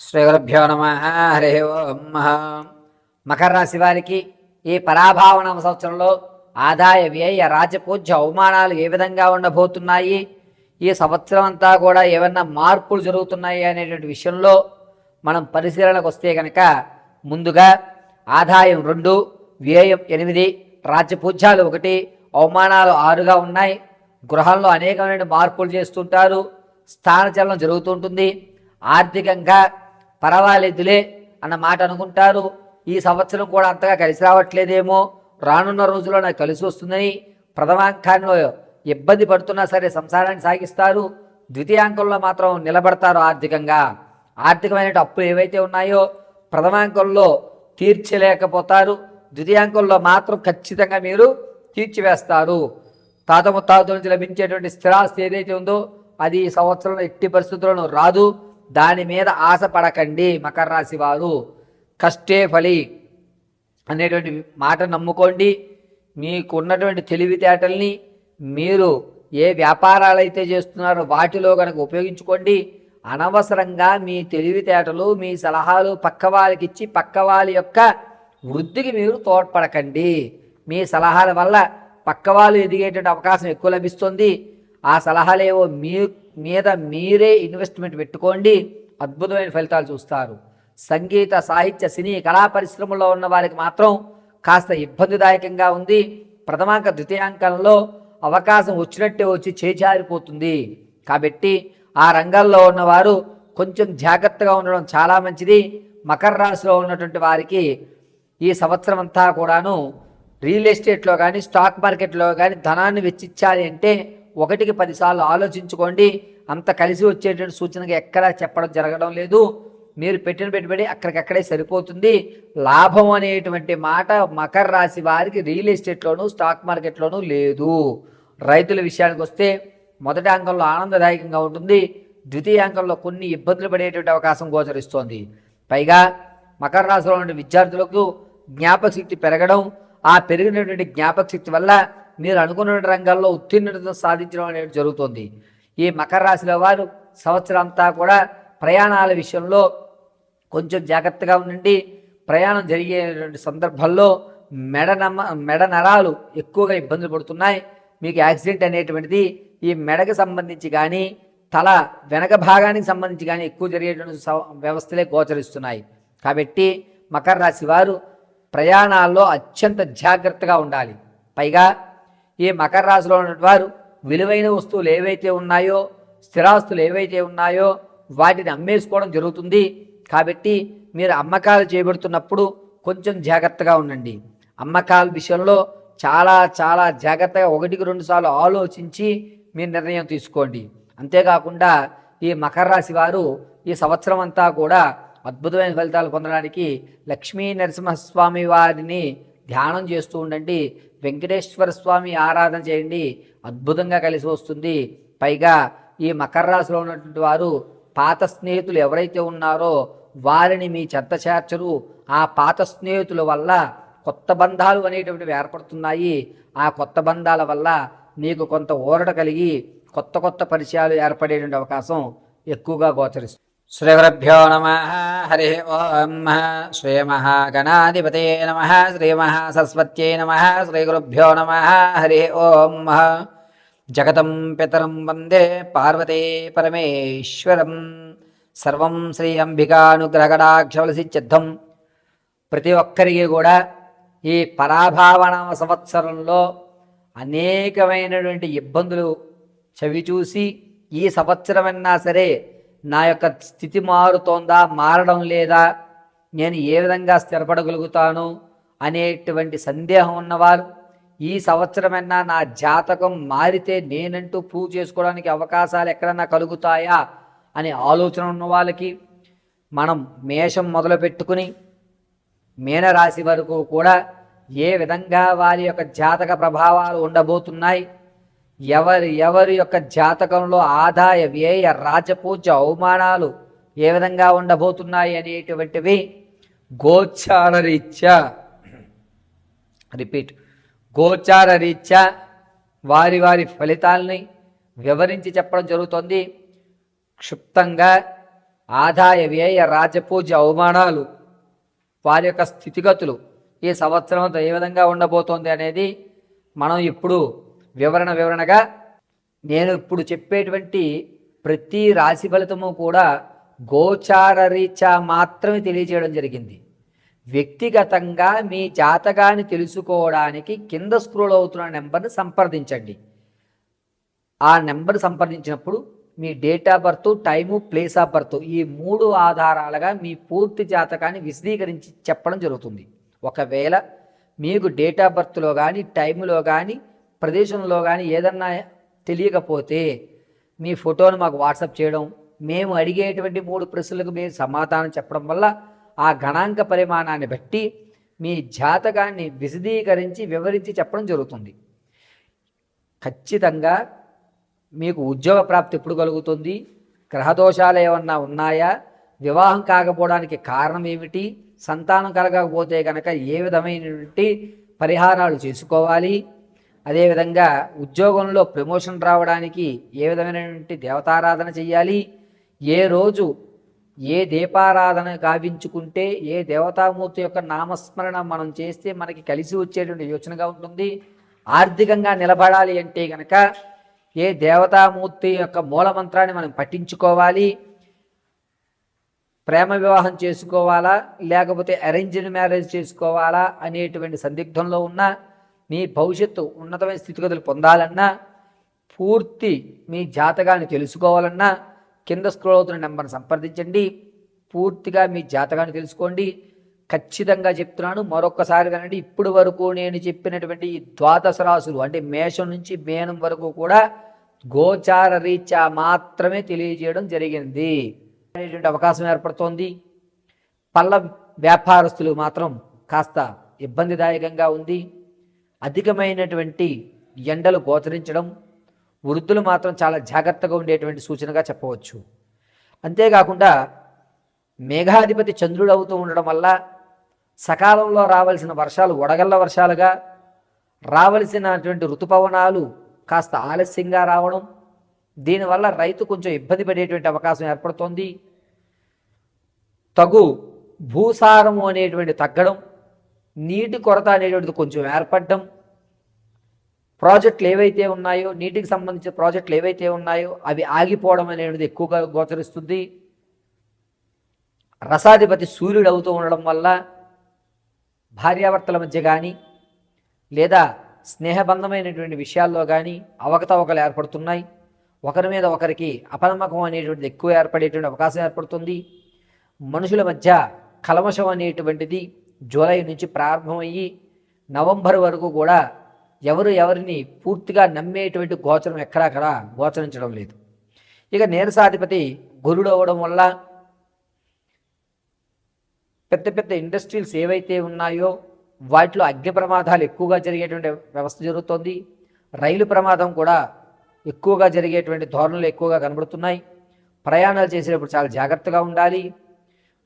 శ్రీగురుభ్యో నమ హరి ఓం మకర రాశి వారికి ఈ పరాభావన సంవత్సరంలో ఆదాయ వ్యయ రాజపూజ్య అవమానాలు ఏ విధంగా ఉండబోతున్నాయి? ఈ సంవత్సరం అంతా కూడా ఏమన్నా మార్పులు జరుగుతున్నాయి అనేటువంటి విషయంలో మనం పరిశీలనకు వస్తే కనుక ముందుగా ఆదాయం రెండు వ్యయం ఎనిమిది రాజ్యపూజ్యాలు ఒకటి అవమానాలు ఆరుగా ఉన్నాయి. గృహంలో అనేకమైన మార్పులు చేస్తుంటారు. స్థానచలనం జరుగుతుంటుంది ఆర్థికంగా పర్వాలేదులే అన్న మాట అనుకుంటారు. ఈ సంవత్సరం కూడా అంతగా కలిసి రావట్లేదేమో. రానున్న రోజుల్లో నాకు కలిసి వస్తుందని ప్రథమాంకాంలో ఇబ్బంది పడుతున్నా సరే సంసారాన్ని సాగిస్తారు. ద్వితీయాంకంలో మాత్రం నిలబడతారు ఆర్థికంగా. ఆర్థికమైన అప్పులు ఏవైతే ఉన్నాయో ప్రథమాంకంలో తీర్చలేకపోతారు. ద్వితీయాంకంలో మాత్రం ఖచ్చితంగా మీరు తీర్చివేస్తారు. తాత ముత్తాతల నుంచి లభించేటువంటి స్థిరాస్తి ఏదైతే ఉందో అది ఈ సంవత్సరంలో ఎట్టి పరిస్థితులను రాదు. దాని మీద ఆశపడకండి మకర రాశి వారు. కష్టే ఫలి అనేటువంటి మాట నమ్ముకోండి. మీకున్నటువంటి తెలివితేటల్ని మీరు ఏ వ్యాపారాలు అయితే చేస్తున్నారో వాటిలో కనుక ఉపయోగించుకోండి. అనవసరంగా మీ తెలివితేటలు మీ సలహాలు పక్క వాళ్ళకి ఇచ్చి పక్క వాళ్ళ యొక్క వృద్ధికి మీరు తోడ్పడకండి. మీ సలహాల వల్ల పక్క వాళ్ళు ఎదిగేటువంటి అవకాశం ఎక్కువ లభిస్తుంది. ఆ సలహాలేవో మీ మీద మీరే ఇన్వెస్ట్మెంట్ పెట్టుకోండి. అద్భుతమైన ఫలితాలు చూస్తారు. సంగీత సాహిత్య సినీ కళా పరిశ్రమలో ఉన్న వారికి మాత్రం కాస్త ఇబ్బందిదాయకంగా ఉంది. ప్రథమాంక ద్వితీయాంకంలో అవకాశం వచ్చినట్టే వచ్చి చేజారిపోతుంది. కాబట్టి ఆ రంగాల్లో ఉన్నవారు కొంచెం జాగ్రత్తగా ఉండడం చాలా మంచిది. మకర రాశిలో ఉన్నటువంటి వారికి ఈ సంవత్సరం అంతా కూడాను రియల్ ఎస్టేట్లో కానీ స్టాక్ మార్కెట్లో కానీ ధనాన్ని వెచ్చించాలి అంటే ఒకటికి పదిసార్లు ఆలోచించుకోండి. అంత కలిసి వచ్చేటువంటి సూచనగా ఎక్కడా చెప్పడం జరగడం లేదు. మీరు పెట్టిన పెట్టుబడి అక్కడికక్కడే సరిపోతుంది. లాభం అనేటువంటి మాట మకర రాశి వారికి రియల్ ఎస్టేట్లోనూ స్టాక్ మార్కెట్లోనూ లేదు. రైతుల విషయానికి వస్తే మొదటి అంకంలో ఆనందదాయకంగా ఉంటుంది. ద్వితీయ అంకంలో కొన్ని ఇబ్బందులు పడేటువంటి అవకాశం గోచరిస్తోంది. పైగా మకర రాశిలో ఉన్న విద్యార్థులకు జ్ఞాపక శక్తి పెరగడం ఆ పెరిగినటువంటి జ్ఞాపక శక్తి వల్ల మీరు అనుకున్న రంగాల్లో ఉత్తీర్ణత సాధించడం అనేది జరుగుతుంది. ఈ మకర రాశిలో వారు సంవత్సరం అంతా కూడా ప్రయాణాల విషయంలో కొంచెం జాగ్రత్తగా ఉండండి. ప్రయాణం జరిగేటువంటి సందర్భాల్లో మెడ నమ్మ మెడ నరాలు ఎక్కువగా ఇబ్బందులు పడుతున్నాయి. మీకు యాక్సిడెంట్ అనేటువంటిది ఈ మెడకు సంబంధించి కానీ తల వెనక భాగానికి సంబంధించి కానీ ఎక్కువ జరిగేటువంటి సవ- వ్యవస్థలే గోచరిస్తున్నాయి. కాబట్టి మకర రాశి వారు ప్రయాణాల్లో అత్యంత జాగ్రత్తగా ఉండాలి. పైగా ఈ మకర రాశిలో ఉన్నటువంటి వారు విలువైన వస్తువులు ఏవైతే ఉన్నాయో స్థిరాస్తులు ఏవైతే ఉన్నాయో వాటిని అమ్మేసుకోవడం జరుగుతుంది. కాబట్టి మీరు అమ్మకాలు చేయబడుతున్నప్పుడు కొంచెం జాగ్రత్తగా ఉండండి. అమ్మకాల విషయంలో చాలా చాలా జాగ్రత్తగా ఒకటికి రెండు సార్లు ఆలోచించి మీరు నిర్ణయం తీసుకోండి. అంతేకాకుండా ఈ మకర రాశి వారు ఈ సంవత్సరం అంతా కూడా అద్భుతమైన ఫలితాలు పొందడానికి లక్ష్మీ నరసింహస్వామి వారిని ధ్యానం చేస్తూ ఉండండి. వెంకటేశ్వర స్వామి ఆరాధన చేయండి. అద్భుతంగా కలిసి వస్తుంది. పైగా ఈ మకర రాశిలో ఉన్నటువంటి వారు పాత స్నేహితులు ఎవరైతే ఉన్నారో వారిని మీ చెత్త చేర్చరు. ఆ పాత స్నేహితుల వల్ల కొత్త బంధాలు అనేటువంటివి ఏర్పడుతున్నాయి. ఆ కొత్త బంధాల వల్ల మీకు కొంత ఊరట కలిగి కొత్త కొత్త పరిచయాలు ఏర్పడేటువంటి అవకాశం ఎక్కువగా గోచరిస్తుంది. శ్రీగురుభ్యో నమ హరి ఓం శ్రీ మహాగణాధిపతే నమ శ్రీమహాసరస్వత్యై నమ శ్రీగురుభ్యో నమ హరి ఓం జగతం పితరం వందే పార్వతే పరమేశ్వరం సర్వం శ్రీ అంబికానుగ్రహగడాక్షవలసిద్ధం ప్రతి ఒక్కరికి కూడా ఈ పరాభావన సంవత్సరంలో అనేకమైనటువంటి ఇబ్బందులు చవి చూసి ఈ సంవత్సరమైనా సరే నా యొక్క స్థితి మారుతోందా మారడం లేదా నేను ఏ విధంగా స్థిరపడగలుగుతాను అనేటువంటి సందేహం ఉన్నవారు ఈ సంవత్సరమైనా నా జాతకం మారితే నేనంటూ ప్రూవ్ చేసుకోవడానికి అవకాశాలు ఎక్కడన్నా కలుగుతాయా అనే ఆలోచన ఉన్న వాళ్ళకి మనం మేషం మొదలు పెట్టుకుని మీనరాశి వరకు కూడా ఏ విధంగా వారి యొక్క జాతక ప్రభావాలు ఉండబోతున్నాయి ఎవరి ఎవరి యొక్క జాతకంలో ఆదాయ వ్యయ రాజపూజ అవమానాలు ఏ విధంగా ఉండబోతున్నాయి అనేటువంటివి గోచార రీత్యా రిపీట్. గోచార రీత్యా వారి వారి ఫలితాలని వివరించి చెప్పడం జరుగుతుంది. క్షుప్తంగా ఆదాయ వ్యయ రాజపూజ అవమానాలు వారి యొక్క స్థితిగతులు ఈ సంవత్సరం ఏ విధంగా ఉండబోతోంది అనేది మనం ఇప్పుడు వివరణ వివరణగా నేను ఇప్పుడు చెప్పేటువంటి ప్రతి రాశి ఫలితము కూడా గోచార రీత్యా మాత్రమే తెలియజేయడం జరిగింది. వ్యక్తిగతంగా మీ జాతకాన్ని తెలుసుకోవడానికి కింద స్క్రోల్ అవుతున్న నెంబర్ని సంప్రదించండి. ఆ నెంబర్ సంప్రదించినప్పుడు మీ date of birth time place of birth ఈ మూడు ఆధారాలుగా మీ పూర్తి జాతకాన్ని విశదీకరించి చెప్పడం జరుగుతుంది. ఒకవేళ మీకు డేట్ ఆఫ్ బర్త్లో కానీ టైంలో కానీ ప్రదేశంలో కానీ ఏదన్నా తెలియకపోతే మీ ఫోటోను మాకు వాట్సాప్ చేయడం మేము అడిగేటువంటి మూడు ప్రశ్నలకు మీరు సమాధానం చెప్పడం వల్ల ఆ గణాంక పరిమాణాన్ని బట్టి మీ జాతకాన్ని విశదీకరించి వివరించి చెప్పడం జరుగుతుంది. ఖచ్చితంగా మీకు ఉద్యోగ ప్రాప్తి ఎప్పుడు కలుగుతుంది? గ్రహదోషాలు ఏమన్నా ఉన్నాయా? వివాహం కాకపోవడానికి కారణం ఏమిటి? సంతానం కలగకపోతే కనుక ఏ విధమైనటువంటి పరిహారాలు చేసుకోవాలి? అదేవిధంగా ఉద్యోగంలో ప్రమోషన్ రావడానికి ఏ విధమైనటువంటి దేవతారాధన చేయాలి ఏ రోజు ఏ దీపారాధన గావించుకుంటే ఏ దేవతామూర్తి యొక్క నామస్మరణ మనం చేస్తే మనకి కలిసి వచ్చేటువంటి యోచనగా ఉంటుంది. ఆర్థికంగా నిలబడాలి అంటే కనుక ఏ దేవతామూర్తి యొక్క మూలమంత్రాన్ని మనం పఠించుకోవాలి? ప్రేమ వివాహం చేసుకోవాలా? లేకపోతే అరేంజ్డ్ మ్యారేజ్ చేసుకోవాలా? అనేటువంటి సందిగ్ధంలో ఉన్న మీ భవిష్యత్తు ఉన్నతమైన స్థితిగతులు పొందాలన్నా పూర్తి మీ జాతకాన్ని తెలుసుకోవాలన్నా కింద స్క్రోల్ అవుతున్న నెంబర్ని సంప్రదించండి. పూర్తిగా మీ జాతకాన్ని తెలుసుకోండి. ఖచ్చితంగా చెప్తున్నాను మరొకసారి వినండి. ఇప్పుడు వరకు నేను చెప్పినటువంటి ఈ ద్వాదశ రాసులు అంటే మేషం నుంచి మేనం వరకు కూడా గోచార రీత్యా మాత్రమే తెలియజేయడం జరిగింది అనేటువంటి అవకాశం ఏర్పడుతోంది. పళ్ళ వ్యాపారస్తులు మాత్రం కాస్త ఇబ్బందిదాయకంగా ఉంది. అధికమైనటువంటి ఎండలు గోచరించడం వృద్ధులు మాత్రం చాలా జాగ్రత్తగా ఉండేటువంటి సూచనగా చెప్పవచ్చు. అంతేకాకుండా మేఘాధిపతి చంద్రుడు అవుతూ ఉండడం వల్ల సకాలంలో రావాల్సిన వర్షాలు వడగళ్ళ వర్షాలుగా రావలసినటువంటి ఋతుపవనాలు కాస్త ఆలస్యంగా రావడం దీనివల్ల రైతు కొంచెం ఇబ్బంది పడేటువంటి అవకాశం ఏర్పడుతోంది. తగు భూసారము అనేటువంటి తగ్గడం నీటి కొరత అనేటువంటిది కొంచెం ఏర్పడడం ప్రాజెక్టులు ఏవైతే ఉన్నాయో నీటికి సంబంధించిన ప్రాజెక్టులు ఏవైతే ఉన్నాయో అవి ఆగిపోవడం అనేది ఎక్కువగా గోచరిస్తుంది. రసాధిపతి సూర్యుడు అవుతూ ఉండడం వల్ల భార్యాభర్తల మధ్య కానీ లేదా స్నేహబంధమైనటువంటి విషయాల్లో కానీ అవకతవకలు ఏర్పడుతున్నాయి. ఒకరి మీద ఒకరికి అపనమ్మకం అనేటువంటిది ఎక్కువ ఏర్పడేటువంటి అవకాశం ఏర్పడుతుంది. మనుషుల మధ్య కలమషం అనేటువంటిది జూలై నుంచి ప్రారంభమయ్యి నవంబర్ వరకు కూడా ఎవరు ఎవరిని పూర్తిగా నమ్మేటువంటి గోచరం ఎక్కడక్కడ గోచరించడం లేదు. ఇక నీరసాధిపతి గురుడు అవ్వడం వల్ల పెద్ద పెద్ద ఇండస్ట్రీస్ ఏవైతే ఉన్నాయో వాటిలో అగ్ని ప్రమాదాలు ఎక్కువగా జరిగేటువంటి వ్యవస్థ జరుగుతోంది. రైలు ప్రమాదం కూడా ఎక్కువగా జరిగేటువంటి ధోరణులు ఎక్కువగా కనబడుతున్నాయి. ప్రయాణాలు చేసేటప్పుడు చాలా జాగ్రత్తగా ఉండాలి.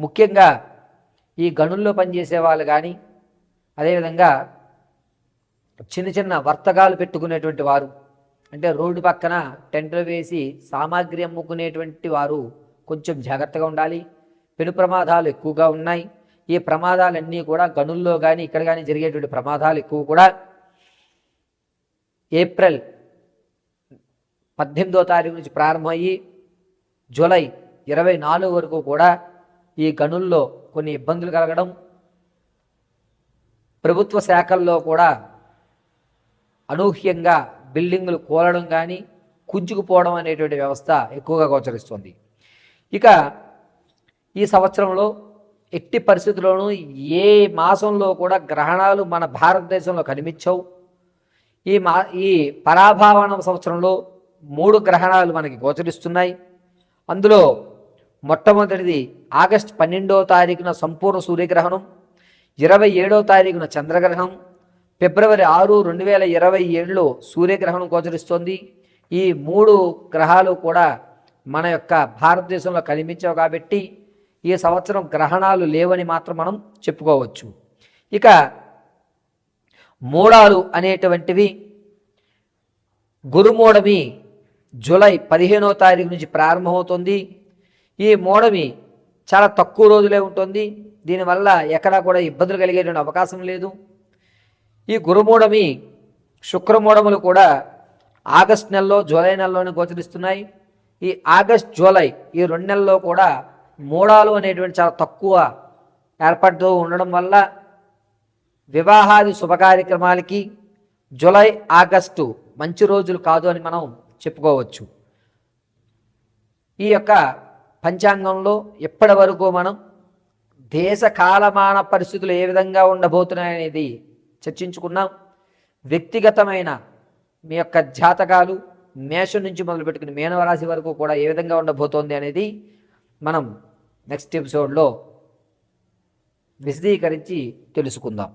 ముఖ్యంగా ఈ గనుల్లో పనిచేసే వాళ్ళు కానీ అదేవిధంగా చిన్న చిన్న వర్తకాలు పెట్టుకునేటువంటి వారు. అంటే రోడ్డు పక్కన టెంట్లు వేసి సామాగ్రి అమ్ముకునేటువంటి వారు కొంచెం జాగ్రత్తగా ఉండాలి. పెను ప్రమాదాలు ఎక్కువగా ఉన్నాయి. ఈ ప్రమాదాలన్నీ కూడా గనుల్లో కానీ ఇక్కడ కానీ జరిగేటువంటి ప్రమాదాలు ఎక్కువ కూడా ఏప్రిల్ పద్దెనిమిదో తారీఖు నుంచి ప్రారంభమయ్యి జూలై ఇరవై నాలుగు వరకు కూడా ఈ గనుల్లో కొన్ని ఇబ్బందులు కలగడం ప్రభుత్వ శాఖల్లో కూడా అనూహ్యంగా బిల్డింగులు కూలడం కానీ కుంచుకుపోవడం అనేటువంటి వ్యవస్థ ఎక్కువగా గోచరిస్తుంది. ఇక ఈ సంవత్సరంలో ఎట్టి పరిస్థితుల్లోనూ ఏ మాసంలో కూడా గ్రహణాలు మన భారతదేశంలో కనిపించవు. ఈ మా ఈ పరాభావన సంవత్సరంలో మూడు గ్రహణాలు మనకి గోచరిస్తున్నాయి. అందులో మొట్టమొదటిది ఆగస్ట్ పన్నెండవ తారీఖున సంపూర్ణ సూర్యగ్రహణం ఇరవై ఏడవ తారీఖున చంద్రగ్రహణం ఫిబ్రవరి ఆరు రెండు వేల ఇరవై ఏడులో సూర్యగ్రహణం గోచరిస్తోంది. ఈ మూడు గ్రహాలు కూడా మన యొక్క భారతదేశంలో కనిపించవు కాబట్టి ఈ సంవత్సరం గ్రహణాలు లేవని మాత్రం మనం చెప్పుకోవచ్చు. ఇక మూడాలు అనేటువంటివి గురుమూడమి జూలై పదిహేనో తారీఖు నుంచి ప్రారంభమవుతుంది. ఈ మూడమి చాలా తక్కువ రోజులే ఉంటుంది. దీనివల్ల ఎక్కడా కూడా ఇబ్బందులు కలిగేటువంటి అవకాశం లేదు. ఈ గురుమూఢమి శుక్రమూఢములు కూడా ఆగస్ట్ నెలలో జూలై నెలలోనే గోచరిస్తున్నాయి. ఈ ఆగస్ట్ జూలై ఈ రెండు నెలల్లో కూడా మూడాలు అనేటువంటి చాలా తక్కువ ఏర్పడుతూ ఉండడం వల్ల వివాహాది శుభ కార్యక్రమాలకి జూలై ఆగస్టు మంచి రోజులు కాదు అని మనం చెప్పుకోవచ్చు. ఈ యొక్క పంచాంగంలో ఇప్పటి వరకు మనం దేశ కాలమాన పరిస్థితులు ఏ విధంగా ఉండబోతున్నాయనేది చర్చించుకున్నాం. వ్యక్తిగతమైన మీ యొక్క జాతకాలు మేషం నుంచి మొదలుపెట్టుకుని మేనవరాశి వరకు కూడా ఏ విధంగా ఉండబోతోంది అనేది మనం నెక్స్ట్ ఎపిసోడ్లో విశదీకరించి తెలుసుకుందాం.